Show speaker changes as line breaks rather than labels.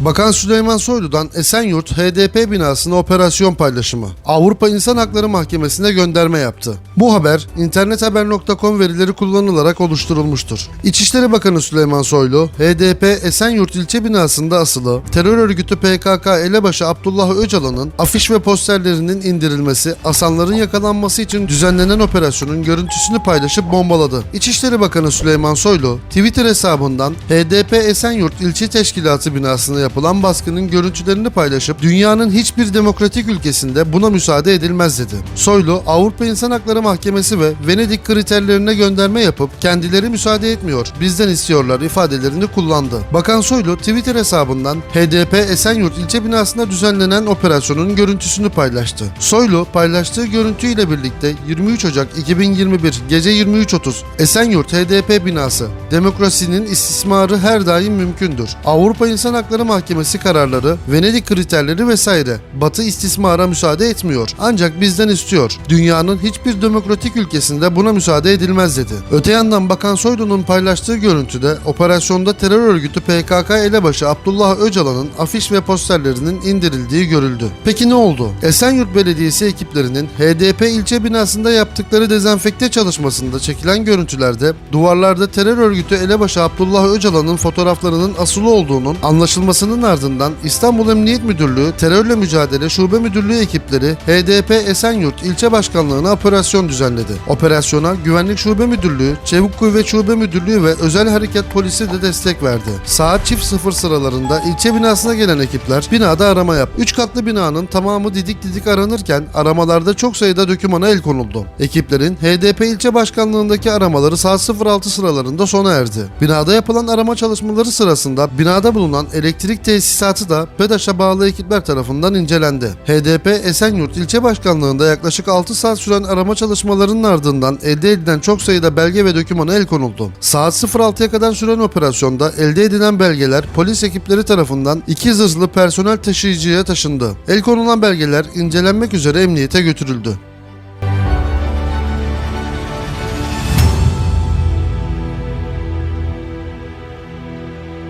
Bakan Süleyman Soylu'dan Esenyurt HDP binasına operasyon paylaşımı. Avrupa İnsan Hakları Mahkemesi'ne gönderme yaptı. Bu haber internethaber.com verileri kullanılarak oluşturulmuştur. İçişleri Bakanı Süleyman Soylu, HDP Esenyurt ilçe binasında asılı terör örgütü PKK elebaşı Abdullah Öcalan'ın afiş ve posterlerinin indirilmesi, asanların yakalanması için düzenlenen operasyonun görüntüsünü paylaşıp bombaladı. İçişleri Bakanı Süleyman Soylu, Twitter hesabından HDP Esenyurt ilçe teşkilatı binasına yapılan baskının görüntülerini paylaşıp dünyanın hiçbir demokratik ülkesinde buna müsaade edilmez dedi. Soylu, Avrupa İnsan Hakları Mahkemesi ve Venedik kriterlerine gönderme yapıp kendileri müsaade etmiyor, bizden istiyorlar ifadelerini kullandı. Bakan Soylu Twitter hesabından HDP Esenyurt ilçe binasında düzenlenen operasyonun görüntüsünü paylaştı. Soylu paylaştığı görüntüyle birlikte 23 Ocak 2021 gece 23.30 Esenyurt HDP binası demokrasinin istismarı her daim mümkündür. Avrupa İnsan Hakları Mahkemesi kararları, Venedik kriterleri vesaire Batı istismara müsaade etmiyor. Ancak bizden istiyor. Dünyanın hiçbir demokratik ülkesinde buna müsaade edilmez dedi. Öte yandan Bakan Soylu'nun paylaştığı görüntüde operasyonda terör örgütü PKK elebaşı Abdullah Öcalan'ın afiş ve posterlerinin indirildiği görüldü. Peki ne oldu? Esenyurt Belediyesi ekiplerinin HDP ilçe binasında yaptıkları dezenfekte çalışmasında çekilen görüntülerde duvarlarda terör örgütü elebaşı Abdullah Öcalan'ın fotoğraflarının asılı olduğunun anlaşılmasının ardından İstanbul Emniyet Müdürlüğü Terörle Mücadele Şube Müdürlüğü ekipleri HDP Esenyurt ilçe başkanlığına operasyon düzenledi. Operasyona Güvenlik Şube Müdürlüğü, Çevik Kuvvet Şube Müdürlüğü ve Özel Harekat Polisi de destek verdi. Saat çift sıfır sıralarında ilçe binasına gelen ekipler binada arama yaptı. 3 katlı binanın tamamı didik didik aranırken aramalarda çok sayıda dokümana el konuldu. Ekiplerin HDP ilçe başkanlığındaki aramaları saat 06 sıralarında sona erdi. Binada yapılan arama çalışmaları sırasında binada bulunan elektrik tesisatı da BEDAŞ'a bağlı ekipler tarafından incelendi. HDP Esenyurt ilçe başkanlığında yaklaşık 6 saat süren arama çalışmalarının ardından elde edilen çok sayıda belge ve dokümana el konuldu. Saat 06'ya kadar süren operasyonda elde edilen belgeler polis ekipleri tarafından iki zırhlı personel taşıyıcıya taşındı. El konulan belgeler incelenmek üzere emniyete götürüldü.